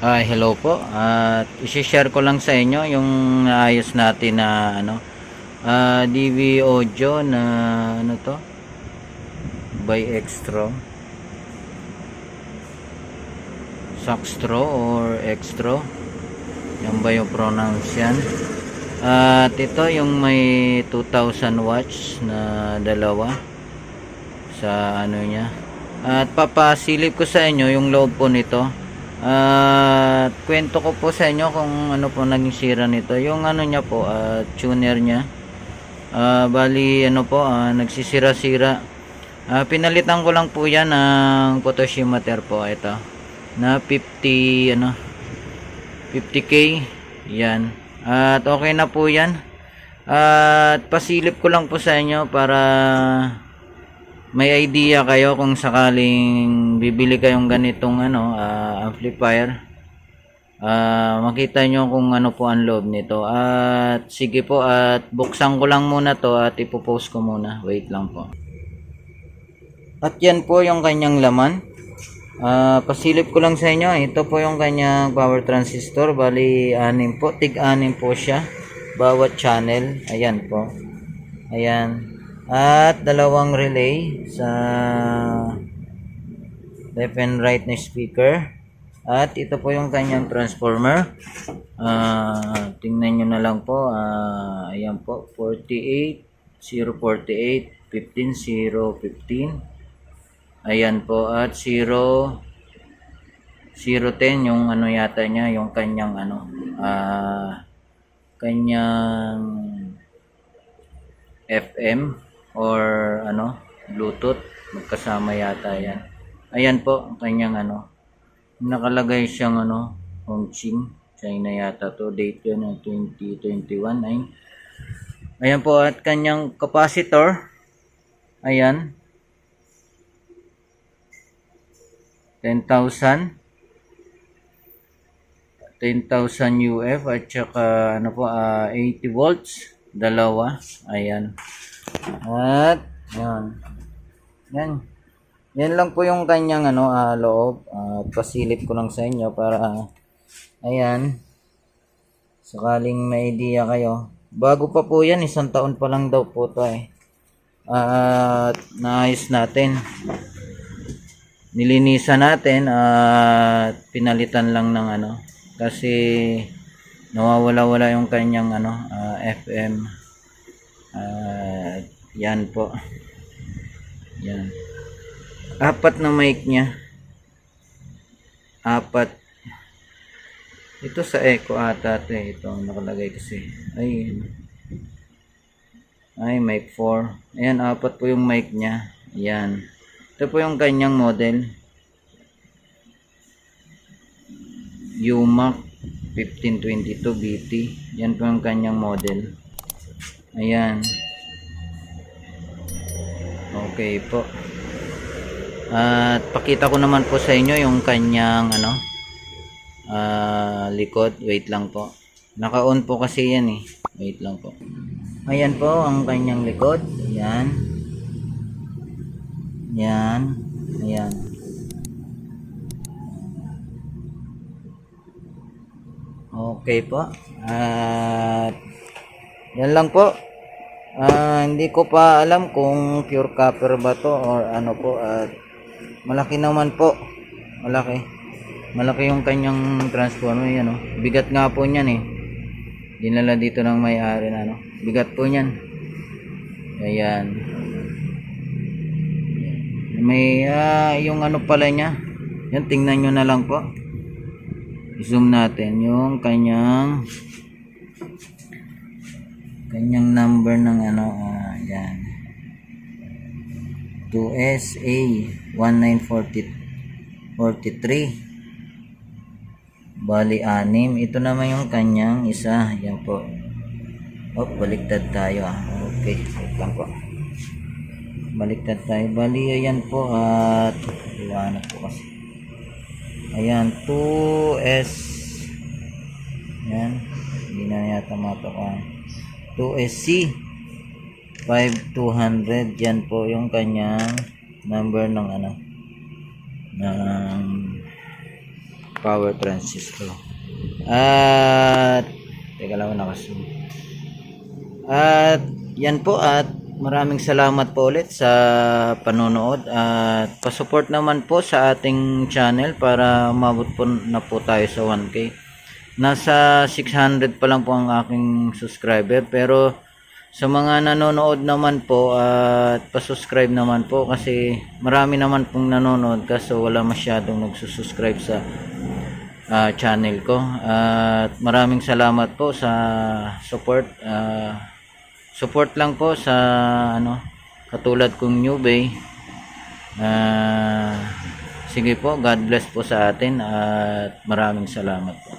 Ay, hello po. At i-share ko lang sa inyo yung naayos natin na ano ah, DV audio na ano to? By Extro. Saxtro or Extro. Yan ba yung pronounce yan? At ito yung may 2000 watts na dalawa sa ano niya. At papasilip ko sa inyo yung loob po nito at kwento ko po sa inyo kung ano po naging sira nito. Yung ano niya po ah, tuner niya. Ah, bali ano po ah, nagsisira-sira. Ah, pinalitan ko lang po yan ng potentiometer po ito. Na 50 ano 50k yan. At okay na po yan. At pasilip ko lang po sa inyo para may idea kayo kung sakaling bibili kayong ganitong ano ah, amplifier? Ah, makita nyo kung ano po ang loob nito. At sige po at buksan ko lang muna to at ipopost ko muna. Wait lang po. At yan po yung kanyang laman. Ah, pasilip ko lang sa inyo. Ito po yung kanyang power transistor. Bali anim po. Tig anim po siya. Bawat channel. Ayan po. Ayan at dalawang relay sa left and right na speaker. At ito po yung kanyang transformer. Ah, tingnan nyo na lang po. Ah, ayan po. 48 048 15 015 ayan po. At 0 010 yung ano yata niya yung kanyang ano. Ah kanyang FM or ano Bluetooth. Magkasama yata yan. Ayan po ang kanyang ano nakalagay siyang ano Hongqing China yata to. Date yun ng 2021 ay ayan po at kanyang capacitor. Ayan. 10,000 10,000 UF at saka ano po ah, 80 volts dalawa. Ayan. At yan yan. Yan lang po yung kanyang ano ah, loob. At pasilip ko lang sa inyo para ayan. Sakaling may idea kayo. Bago pa po yan isang taon pa lang daw po to eh. At naayos natin. Nilinisan natin at pinalitan lang ng ano kasi nawawala-wala yung kanyang ano ah, FM at yan po. Yan. Apat na mic niya. Apat. Ito sa echo ata ito eh. ito ang nakalagay kasi. Ay ay mic 4 ayan apat po yung mic niya. Yan. Ito po yung kanyang model. UMAC 1522 BT yan po yung kanyang model. Ayan. Okay po. At pakita ko naman po sa inyo yung kanyang ano ah, likod. Wait lang po. Naka on po kasi yan eh. Wait lang po. Ayan po ang kanyang likod. Ayan. Yan ayan okay po. At yan lang po. Ah, hindi ko pa alam kung pure copper ba to or ano po. At malaki naman po. Malaki. Malaki yung kanyang transformer yan oh. bigat nga po niyan eh. Dinala dito ng may-ari na ano bigat po niyan. Ayan. May ah, yung ano pala niya. Yan tingnan nyo na lang po zoom natin yung kanyang kanyang number ng ano yan. 2SA 1943 bali anim. Ito naman yung kanyang isa. Yan po. Oh baliktad tayo ah. Okay wait lang po. Baliktad tayo. Bali ayan po at ayan 2S yan hindi na yata matukan 2SC 5200 yan po yung kanyang number ng ano ng power transistor. At teka lang nakazoom. At yan po at maraming salamat po ulit sa panonood at pasupport naman po sa ating channel para umabot po na po tayo sa 1k. Nasa 600 pa lang po ang aking subscriber pero sa mga nanonood naman po at pasubscribe naman po kasi marami naman pong nanonood kaso wala masyadong nagsusubscribe sa ah, channel ko at maraming salamat po sa support ah, support lang po sa ano katulad kong newbie. Ah, sige po God bless po sa atin at maraming salamat po